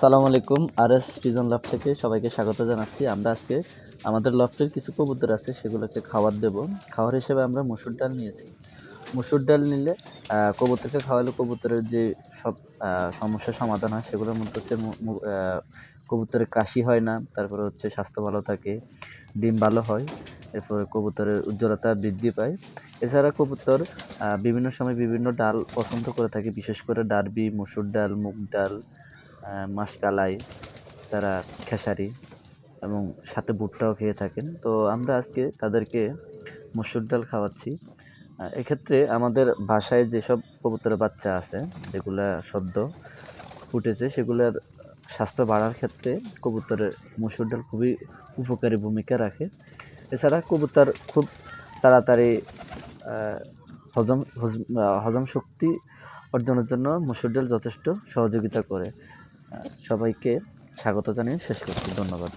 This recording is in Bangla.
সালাম আলাইকুম আর এস পিজন লাভ থেকে সবাইকে স্বাগত জানাচ্ছি। আমরা আজকে আমাদের লফটের কিছু কবুতর আছে, সেগুলোকে খাবার দেব। খাবার হিসেবে আমরা মসুর ডাল নিয়েছি। মসুর ডাল নিলে কবুতরকে খাওয়ালে কবুতরের যে সব সমস্যার সমাধান হয়, সেগুলোর মধ্যে হচ্ছে কবুতরের কাশি হয় না, তারপরে হচ্ছে স্বাস্থ্য ভালো থাকে, ডিম ভালো হয়, এরপরে কবুতরের উজ্জ্বলতা বৃদ্ধি পায়। এছাড়া কবুতর বিভিন্ন সময় বিভিন্ন ডাল পছন্দ করে থাকে, বিশেষ করে ডারবি, মসুর ডাল, মুগ ডাল মাসকালাই, তারা খেসারি এবং সাথে ভুট্টাও খেয়ে থাকেন। তো আমরা আজকে তাদেরকে মসুর ডাল খাওয়াচ্ছি। এক্ষেত্রে আমাদের বাসায় যেসব কবুতরের বাচ্চা আছে, যেগুলা সদ্য ফুটেছে, সেগুলোর স্বাস্থ্য বাড়ার ক্ষেত্রে কবুতরের মসুর ডাল খুবই উপকারী ভূমিকা রাখে। এছাড়া কবুতর খুব তাড়াতাড়ি হজম হজম শক্তি অর্জনের জন্য মসুর ডাল যথেষ্ট সহযোগিতা করে। সবাইকে স্বাগত জানিয়ে শেষ করছি। ধন্যবাদ।